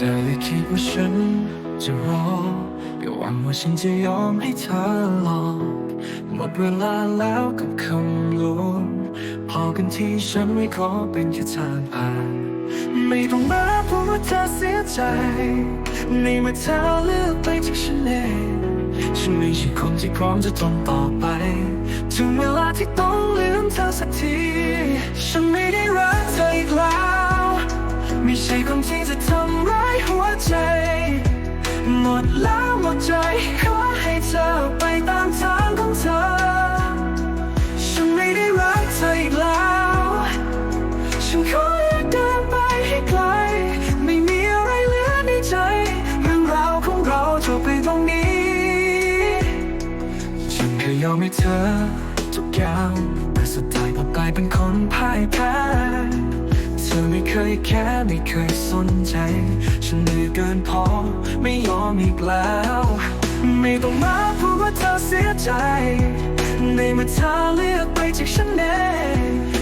เธอได้คิดว่าฉันจะรออย่าหวังว่าฉันจะยอมให้เธอหลอกหมดเวลาแล้วกับคำลวงพอกันที่ฉันไม่ขอเป็นแค่ทางผ่านไม่ต้องมาพูดว่าเธอเสียใจในเมื่อเธอเลือกไปจากฉันเองฉันไม่ใช่คนที่พร้อมจะทนต่อไป ถึงเวลาที่ต้องลืมเธอสักที ฉันไม่ได้รักเธออีกแล้ว ใช่คนที่จะทำร้ายหัวใจ หมดแล้วหมดใจขอให้เธอไปตามทางของเธอ ฉันไม่ได้รักเธออีกแล้ว ฉันขออยากเดินไปให้ไกล ไม่มีอะไรเหลือในใจ เรื่องราวของเราจบไปตรงนี้ ฉันเคยยอมให้เธอทุกอย่างแต่สุดท้ายก็กลายเป็นคนพ่ายแพ้ ธอไม่เคยแค่ไม่เคยสนใจ ฉันเหนื่อยเกินพอไม่ยอมอีกแล้ว ไม่ต้องมาพูดว่าเธอเสียใจ ในเมื่อเธอเลือกไปจากฉันเอง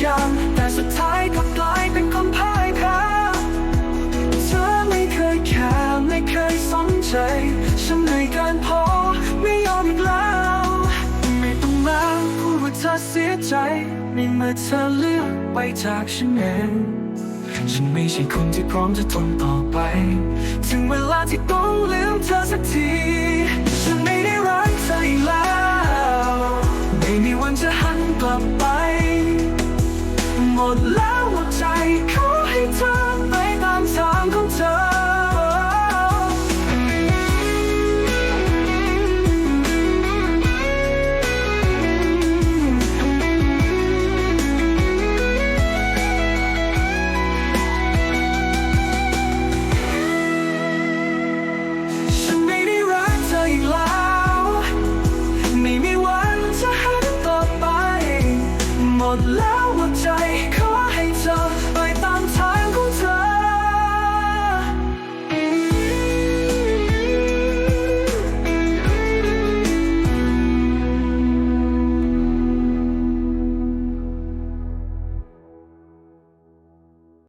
อย่าง แต่สุดท้ายกลับกลายเป็นคนพ่ายแพ้เธอไม่เคยแคร์ไม่เคยสนใจ ฉันเหนื่อยเกินพอไม่ยอมอีกแล้ว ไม่ต้องมาพูดว่าเธอเสียใจในเมื่อเธอเลือกไปจากฉันเองฉันไม่ใช่คนที่พร้อมจะทนต่อไป ถึงเวลาที่ต้องลืมเธอสักที ฉันไม่ได้รักเธออีกแล้ว ใจขอให้เธอ